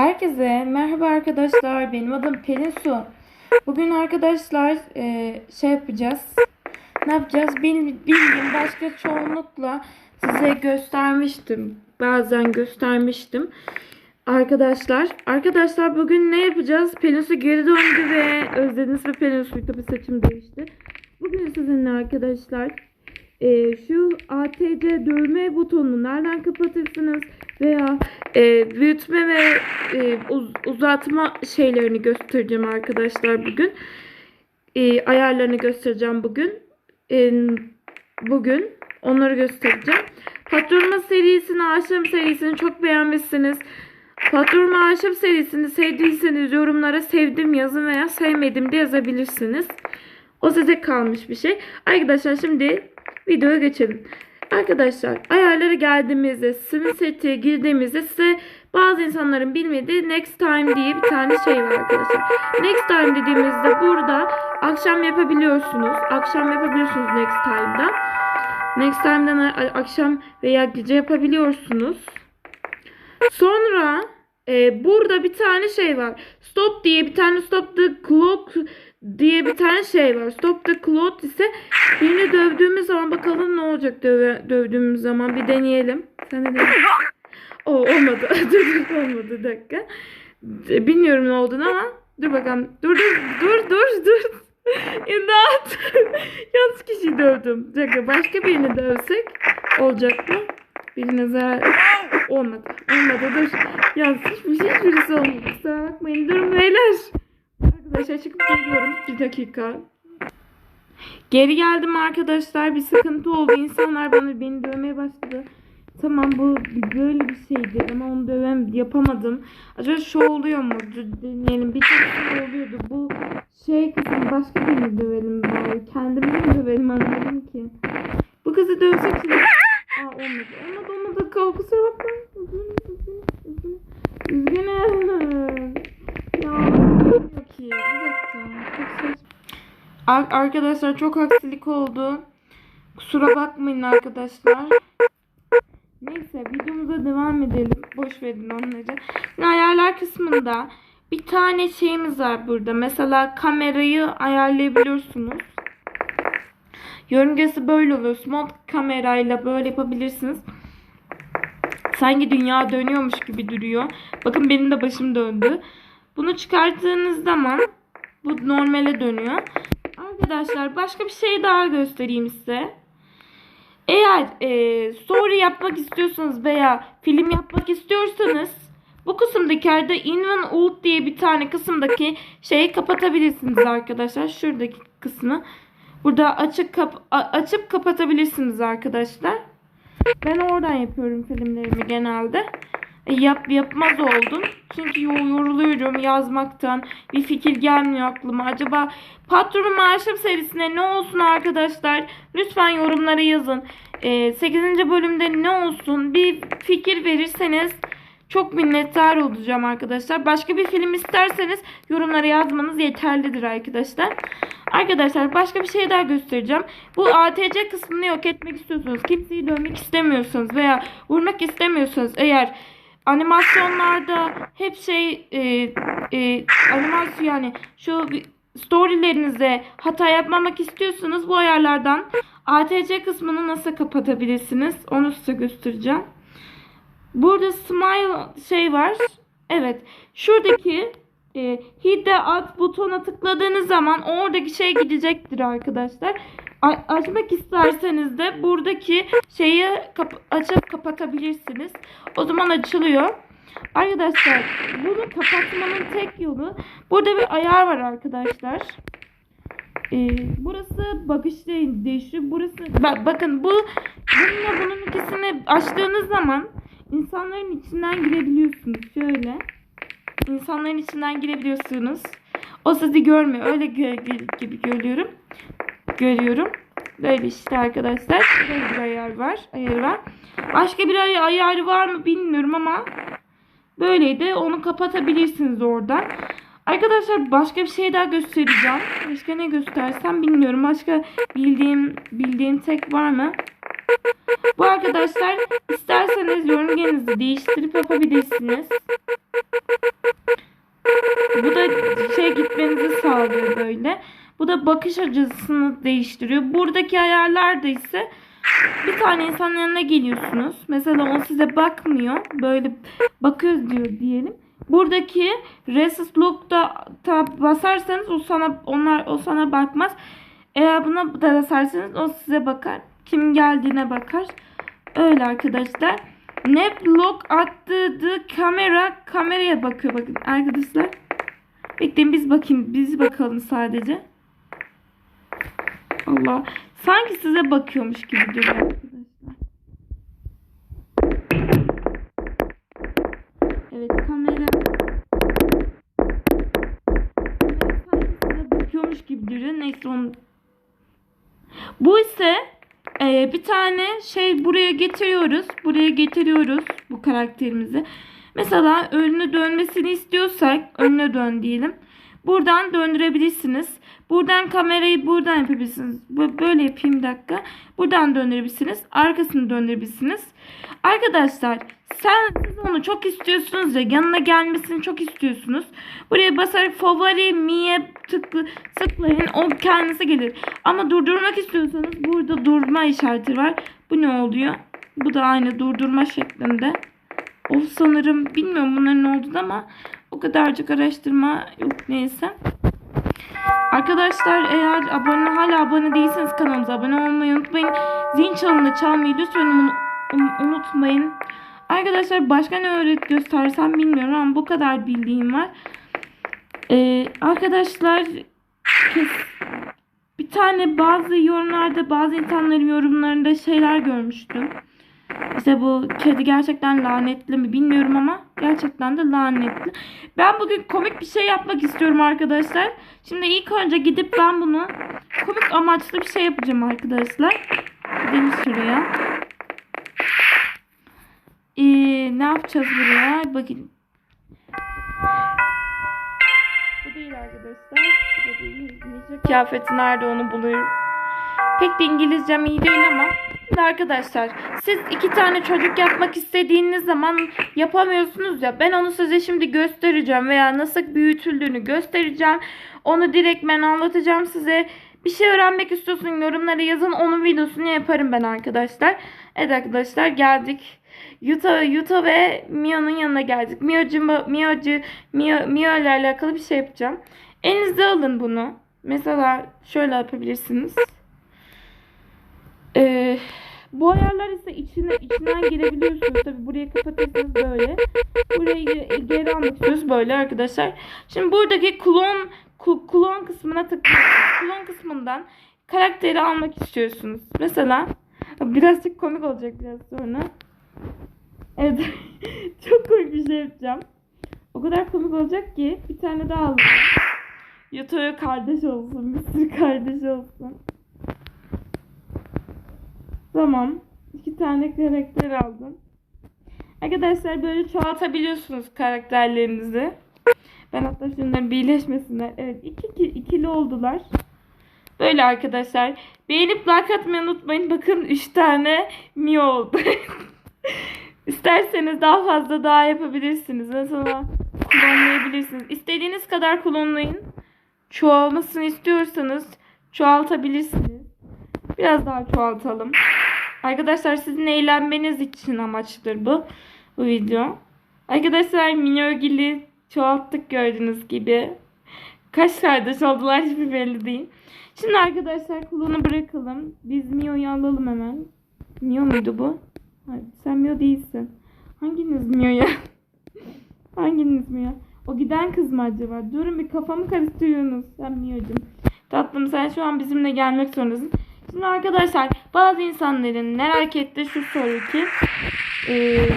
Herkese merhaba arkadaşlar. Benim adım Pelin Su. Bugün arkadaşlar e, şey yapacağız. Ne yapacağız? Bil, bildiğim başka çoğunlukla size göstermiştim. Bazen göstermiştim. Arkadaşlar, arkadaşlar bugün ne yapacağız? Pelin Su geri döndü ve özlediniz ve Pelin Su'yla bir saçım değişti. Bugün sizinle arkadaşlar e, şu ATC dövme butonunu nereden kapatırsınız veya e, büyütme ve e, uz- uzatma şeylerini göstereceğim arkadaşlar bugün. E, ayarlarını göstereceğim bugün. E, bugün onları göstereceğim. Patronuma serisini, Aşım serisini çok beğenmişsiniz. Patronuma Aşım serisini sevdiyseniz yorumlara sevdim yazın veya sevmedim de yazabilirsiniz. O size kalmış bir şey. Arkadaşlar şimdi videoya geçelim. Arkadaşlar ayarlara geldiğimizde sim sete girdiğimizde size bazı insanların bilmediği next time diye bir tane şey var arkadaşlar. Next time dediğimizde burada akşam yapabiliyorsunuz. Akşam yapabiliyorsunuz next time'da. Next time'dan akşam veya gece yapabiliyorsunuz. Sonra e, burada bir tane şey var. Stop diye bir tane stop the clock diye bir tane şey var. Stop the clock ise birini dövdüğümüz zaman bakalım ne olacak döve, dövdüğümüz zaman bir deneyelim. Sen de dene. O olmadı. dur dur olmadı bir dakika. E, Bilmiyorum ne olduğunu ama dur bakalım. Dur dur dur dur dur. İmdat. Yanlış kişiyi dövdüm. Bir dakika başka birini dövsek olacak mı? Birine zarar olmadı. Olmadı dur. Yanlış hiçbir şey hiçbirisi olmadı. Kusura bakmayın. Durun beyler. Arkadaşlar çıkıp geliyorum. Bir dakika. Geri geldim arkadaşlar. Bir sıkıntı oldu. İnsanlar bana beni dövmeye başladı. Tamam bu böyle bir şeydi ama onu dövem yapamadım. Acaba şu oluyor mu? Deneyelim. Bir tane oluyordu. Bu şey kısmı başka birini dövelim bari. Kendimi mi dövelim anlamadım ki. Bu kızı dövsek şimdi. Aa olmadı. Olmadı Kal kusura bakma. Üzgünüm. Ya yok ki. Bir dakika. Arkadaşlar çok aksilik oldu. Kusura bakmayın arkadaşlar. Neyse videomuza devam edelim. Boş verin onları. Şimdi ayarlar kısmında bir tane şeyimiz var burada. Mesela kamerayı ayarlayabiliyorsunuz. Yörüngesi böyle oluyor. Smart kamerayla böyle yapabilirsiniz. Sanki dünya dönüyormuş gibi duruyor. Bakın benim de başım döndü. Bunu çıkarttığınız zaman bu normale dönüyor. Arkadaşlar başka bir şey daha göstereyim size. Eğer e, story yapmak istiyorsanız veya film yapmak istiyorsanız bu kısımdaki yerde Inven Ult diye bir tane kısımdaki şeyi kapatabilirsiniz arkadaşlar. Şuradaki kısmı. Burada açık kap açıp kapatabilirsiniz arkadaşlar. Ben oradan yapıyorum filmlerimi genelde. E, yap yapmaz oldum. Çünkü yo- yoruluyorum yazmaktan. Bir fikir gelmiyor aklıma. Acaba patronun maaşım serisine ne olsun arkadaşlar? Lütfen yorumlara yazın. E, 8. bölümde ne olsun? Bir fikir verirseniz çok minnettar olacağım arkadaşlar. Başka bir film isterseniz yorumlara yazmanız yeterlidir arkadaşlar. Arkadaşlar başka bir şey daha göstereceğim. Bu ATC kısmını yok etmek istiyorsanız, kimseyi dövmek istemiyorsanız veya vurmak istemiyorsanız eğer animasyonlarda hep şey e, e, animasyon yani şu storylerinizde hata yapmamak istiyorsanız bu ayarlardan ATC kısmını nasıl kapatabilirsiniz onu size göstereceğim. Burada smile şey var. Evet. Şuradaki e, hit the at butona tıkladığınız zaman oradaki şey gidecektir arkadaşlar. A- açmak isterseniz de buradaki şeyi kap- açıp kapatabilirsiniz. O zaman açılıyor. Arkadaşlar bunu kapatmanın tek yolu burada bir ayar var arkadaşlar. Ee, burası bakış de- değişiyor. Burası bak bakın bu bununla bunun ikisini açtığınız zaman insanların içinden girebiliyorsunuz. Şöyle. İnsanların içinden girebiliyorsunuz. O sizi görmüyor. Öyle gibi görüyorum. Görüyorum. Böyle işte arkadaşlar. Böyle bir ayar var. Ayarı var. Başka bir ay- ayarı var mı bilmiyorum ama böyleydi. Onu kapatabilirsiniz oradan. Arkadaşlar başka bir şey daha göstereceğim. Başka ne göstersem bilmiyorum. Başka bildiğim bildiğim tek var mı? Bu arkadaşlar isterseniz yörüngenizi değiştirip yapabilirsiniz. Bu da şey gitmenizi sağlıyor böyle. Bu da bakış açısını değiştiriyor. Buradaki ayarlarda ise bir tane insanın yanına geliyorsunuz. Mesela o size bakmıyor. Böyle bakıyoruz diyor diyelim. Buradaki resist lock'ta ta basarsanız o sana onlar o sana bakmaz. Eğer buna da basarsanız o size bakar. Kim geldiğine bakar. Öyle arkadaşlar. Nap lock attığı kamera kameraya bakıyor bakın arkadaşlar. Bekleyin biz bakayım. Biz bakalım sadece. Allah. Sanki size bakıyormuş gibi duruyor. Evet kamera. Kamera sanki size bakıyormuş gibi duruyor. Neyse onu. Bu ise e, bir tane şey buraya getiriyoruz. Buraya getiriyoruz bu karakterimizi. Mesela önüne dönmesini istiyorsak önüne dön diyelim. Buradan döndürebilirsiniz. Buradan kamerayı buradan yapabilirsiniz. Böyle yapayım bir dakika. Buradan döndürebilirsiniz. Arkasını döndürebilirsiniz. Arkadaşlar sen onu çok istiyorsunuz ya yanına gelmesini çok istiyorsunuz. Buraya basarak favori mi'ye tıklı, tıklayın o kendisi gelir. Ama durdurmak istiyorsanız burada durma işareti var. Bu ne oluyor? Bu da aynı durdurma şeklinde. O sanırım bilmiyorum bunların ne olduğunu ama o kadarcık araştırma yok neyse. Arkadaşlar eğer abone hala abone değilseniz kanalımıza abone olmayı unutmayın. Zil çanını çalmayı lütfen un- un- unutmayın. Arkadaşlar başka ne öğret göstersem bilmiyorum ama bu kadar bildiğim var. Ee, arkadaşlar kes, bir tane bazı yorumlarda bazı insanların yorumlarında şeyler görmüştüm. İşte bu kedi gerçekten lanetli mi bilmiyorum ama gerçekten de lanetli. Ben bugün komik bir şey yapmak istiyorum arkadaşlar. Şimdi ilk önce gidip ben bunu komik amaçlı bir şey yapacağım arkadaşlar. Gidelim şuraya. Ee, ne yapacağız buraya? Bakın. Arkadaşlar. İngilizce kıyafeti nerede onu buluyorum. Pek de İngilizcem iyi değil ama. Arkadaşlar siz iki tane çocuk yapmak istediğiniz zaman yapamıyorsunuz ya. Ben onu size şimdi göstereceğim veya nasıl büyütüldüğünü göstereceğim. Onu direkt ben anlatacağım size. Bir şey öğrenmek istiyorsun yorumlara yazın. Onun videosunu yaparım ben arkadaşlar. Evet arkadaşlar geldik. Yuta, Yuta ve Mio'nun yanına geldik. Mio'cu, Mio'cu, Mio, Mio ile alakalı bir şey yapacağım. Elinize alın bunu. Mesela şöyle yapabilirsiniz. Ee, bu ayarlar ise içine içinden girebiliyorsunuz. Tabi burayı kapatırsanız böyle. Burayı ge- geri almak istiyoruz böyle arkadaşlar. Şimdi buradaki klon klon kısmına tıklıyorsunuz. Klon kısmından karakteri almak istiyorsunuz. Mesela birazcık komik olacak biraz sonra. Evet. Çok komik bir şey yapacağım. O kadar komik olacak ki bir tane daha alacağım. Yoto'ya kardeş olsun. Bir sürü kardeş olsun. Tamam. İki tane karakter aldım. Arkadaşlar böyle çoğaltabiliyorsunuz karakterlerinizi. Ben hatta şunların birleşmesinler. Evet iki, iki ikili oldular. Böyle arkadaşlar. Beğenip like atmayı unutmayın. Bakın 3 tane mi oldu. İsterseniz daha fazla daha yapabilirsiniz. Mesela klonlayabilirsiniz. İstediğiniz kadar klonlayın. Çoğalmasını istiyorsanız çoğaltabilirsiniz. Biraz daha çoğaltalım. Arkadaşlar sizin eğlenmeniz için amaçtır bu. Bu video. Arkadaşlar Minörgil'i çoğalttık gördüğünüz gibi. Kaç kardeş oldular hiçbir belli değil. Şimdi arkadaşlar kulağını bırakalım. Biz Mio'yu alalım hemen. Mio muydu bu? Hayır, sen Mio değilsin. Hanginiz Mio ya? Hanginiz Mio? O giden kız mı acaba? Durun bir kafamı karıştırıyorsunuz. Sen Mio'cum. Tatlım sen şu an bizimle gelmek zorundasın. Şimdi arkadaşlar bazı insanların merak ettiği şu soru ki eee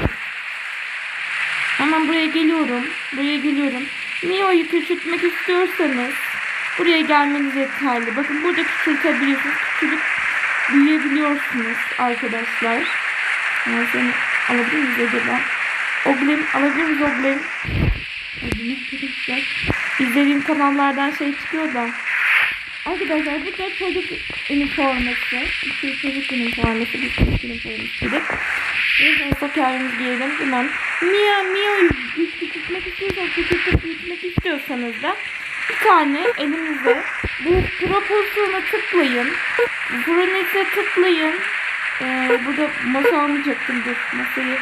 hemen buraya geliyorum. Buraya geliyorum. Mio'yu küçültmek istiyorsanız buraya gelmeniz yeterli. Bakın burada küçültebiliyorsunuz. Küçülüp büyüyebiliyorsunuz arkadaşlar. Yani seni alabilir miyiz acaba? Oglin alabilir miyiz arkadaşlar. İzlediğim kanallardan şey çıkıyor da. Arkadaşlar bu da çocuk üniforması. Bir çocuk üniforması, bir çocuk üniformasıdır. Biz olsa kendimiz giyelim. Hemen Mia, Mia'yı küçültmek istiyorsanız, küçültüp büyütmek istiyorsanız da bir tane elinize bu pro pozisyona tıklayın. Furnace'e tıklayın. Ee, burada masa almayacaktım dur. Masayı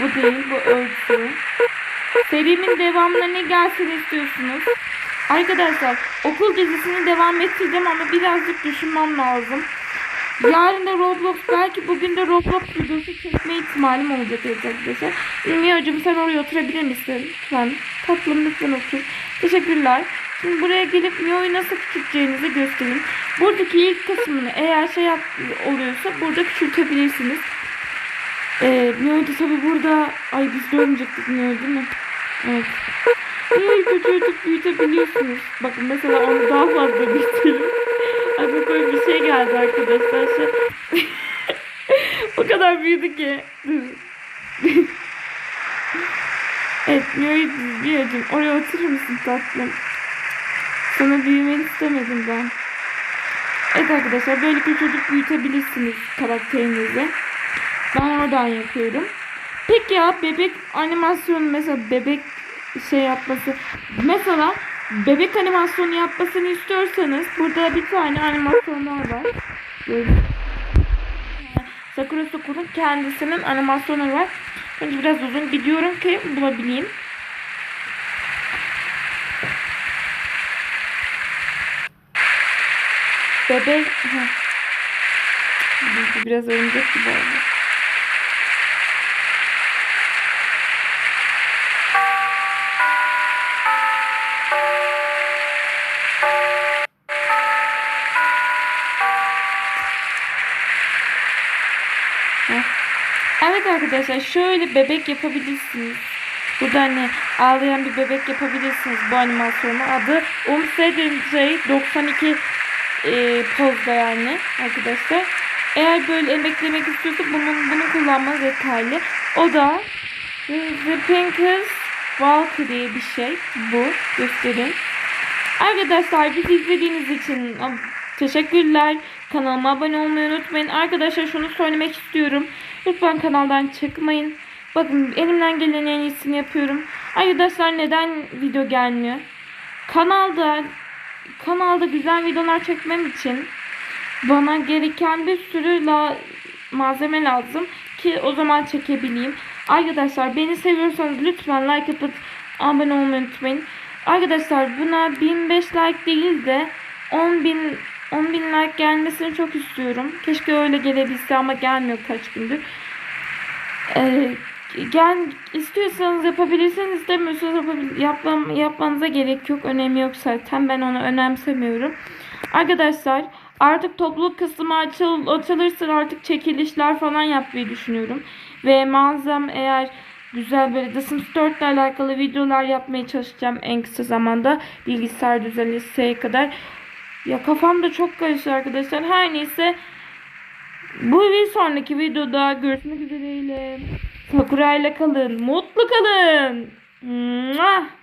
bu değil, bu ölçü. Serimin devamına ne gelsin istiyorsunuz? Arkadaşlar okul dizisini devam ettireceğim ama birazcık düşünmem lazım. Yarın da Roblox belki bugün de Roblox videosu çekme ihtimalim olacak arkadaşlar. Miyacım sen oraya oturabilir misin? Lütfen. Tatlım lütfen otur. Teşekkürler. Şimdi buraya gelip Mio'yu nasıl küçülteceğinizi göstereyim. Buradaki ilk kısmını eğer şey oluyorsa burada küçültebilirsiniz. Ee, Mio'yu da tabi burada... Ay biz görmeyecektik Mio'yu değil mi? Evet. Mio'yu küçültüp büyütebiliyorsunuz. Bakın mesela onu daha fazla büyütelim. Aklıma böyle bir şey geldi arkadaşlar. Şey... o kadar büyüdü ki. Evet Mio'yu Mio'cum oraya oturur musun tatlım? Sana büyümeni istemedim ben. Evet arkadaşlar böyle küçücük büyütebilirsiniz karakterinizi. Ben oradan yapıyorum. Peki ya bebek animasyonu mesela bebek şey yapması mesela bebek animasyonu yapmasını istiyorsanız burada bir tane animasyonlar var. Böyle. Sakura Sakura'nın kendisinin animasyonu var. Önce biraz uzun gidiyorum ki bulabileyim. Bebek biraz örümcek gibi oldu. Evet arkadaşlar şöyle bebek yapabilirsiniz. Burada hani ağlayan bir bebek yapabilirsiniz bu animasyonu. Adı Umsedince 92 e, pozda yani arkadaşlar. Eğer böyle emeklemek istiyorsa bunun bunu kullanmanız yeterli. O da The Pinkers Walk diye bir şey. Bu. Göstereyim. Arkadaşlar bizi izlediğiniz için teşekkürler. Kanalıma abone olmayı unutmayın. Arkadaşlar şunu söylemek istiyorum. Lütfen kanaldan çıkmayın. Bakın elimden gelen en iyisini yapıyorum. Arkadaşlar neden video gelmiyor? Kanalda kanalda güzel videolar çekmem için bana gereken bir sürü la malzeme lazım ki o zaman çekebileyim. Arkadaşlar beni seviyorsanız lütfen like atıp abone olmayı unutmayın. Arkadaşlar buna 1005 like değil de 10.000 10.000 like gelmesini çok istiyorum. Keşke öyle gelebilse ama gelmiyor kaç gündür. Ee, gel istiyorsanız yapabilirsiniz istemiyorsanız yapabil- yapmam, yapmanıza gerek yok. Önemi yok zaten. Ben onu önemsemiyorum. Arkadaşlar artık topluluk kısmı açıl, açılırsa artık çekilişler falan yapmayı düşünüyorum. Ve mağazam eğer güzel böyle The Sims 4 ile alakalı videolar yapmaya çalışacağım en kısa zamanda. Bilgisayar düzeleseye kadar. Ya kafam da çok karıştı arkadaşlar. Her neyse bu bir sonraki videoda görüşmek üzereyle. Sakura ile kalın. Mutlu kalın. Mua!